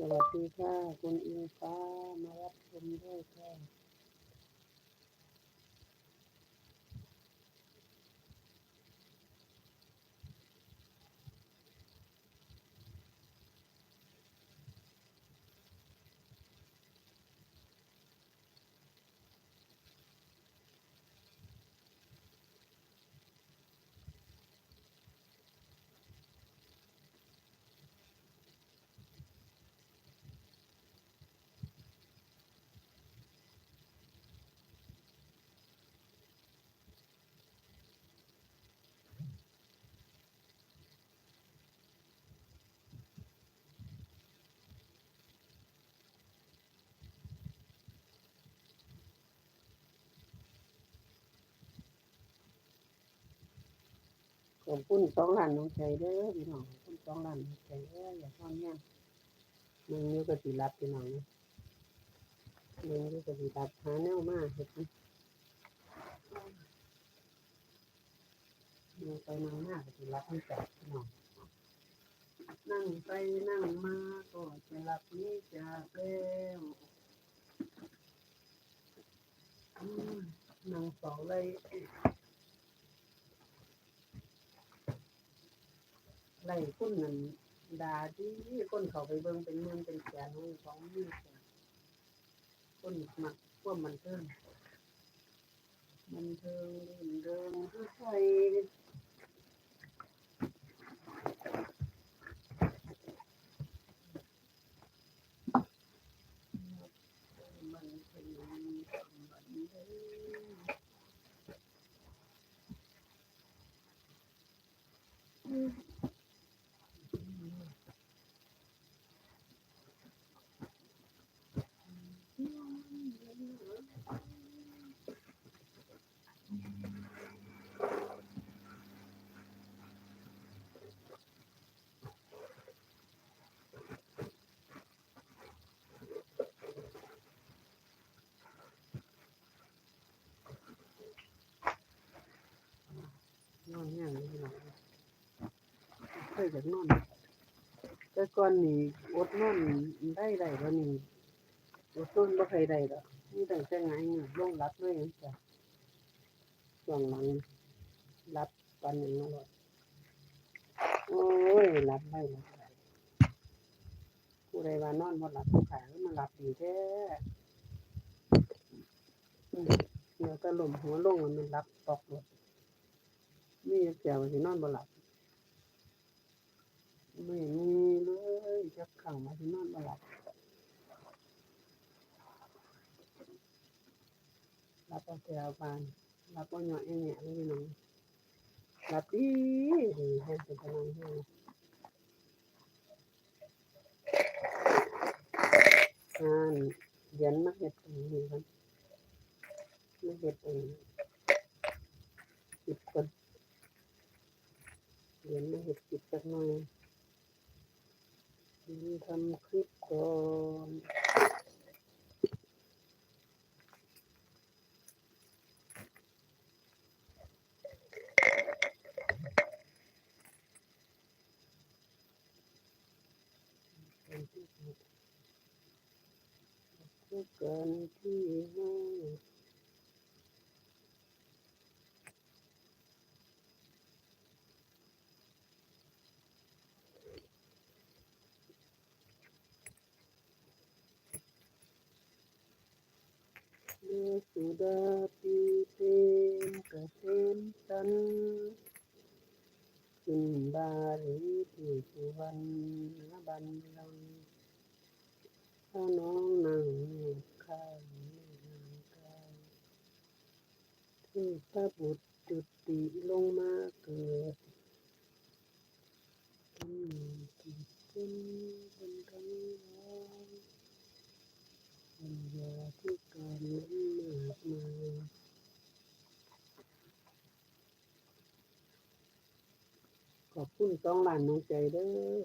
สวัสดีค่ะ คุณอิงฟ้ามารับชมด้วยค่ะ ขอบคุณสองล้านน้องใจเด้อพี่น้องขอบคุณสองล้านน้องใจเด้ออย่าทอนเนี่ยมึงอยู่กับสิรับพี่น้องมึงอยู่กับสิรับหาแนวมาเฮ็ดนะมึงไปนั่งหน้ากับสิรับให้จับพี่น้องนั่งไปนั่งมาก็จะรับนี้จากแล้วนั่งสองเลย ไล่คนนั้นด่าที่คนเขาไปเบิ่งเป็นเมืองเป็นแสนของของนี่จ้ะคนมักพวกมันเทิงมันเทิงเดินเดินคือใคร นอนอย่างนี้หรอกเคยจากนอนแต่ก่อนนี่อดนอนได้ได้แล้วนี่อดต้นบ่เคยได้ดอกนี่ตั้งแต่ไงเงี้ยลงรับเลยจ้ะช่วงหลังรับปันหนึ่งมาเลยโอ้ยรับได้รับได้ผู้ใดว่านอนบ่หลับผู้ขาก็มาหลับดีแท้เดี๋ยวก็ลมหัวลงมันรับตอกหมด นี่แก้วสินอนบ่หลับไม่มีเลยจะขังมาที่นอนมาหลับรับเอาแต่เอาบานรับเอาหน่อยแง่เลยน้องรับดีดีให้เป็นกำลังให้งานเรียนมาเฮ็ดตรงนี้กันมาเฮ็ดตรงนี้จิบคน เรียนมาเฮ็ดจิบจักหน่อยทำคลิปก่อนทุกกันที่ห้อง เมื่อสุดาปีเต็มกระเต็มตันขึ้นบาลีที่สุวรรณบันลังก์ถ้าน้องนั่งเงียบข้างไม่ห่างไกลเทพบุตรจุติลงมาเกิดเป็นจิตเป็นเป็นทั้งร้อยปัญญาที่การนั้นมากมายขอบ คุณสองล้านน้องใจเด้อ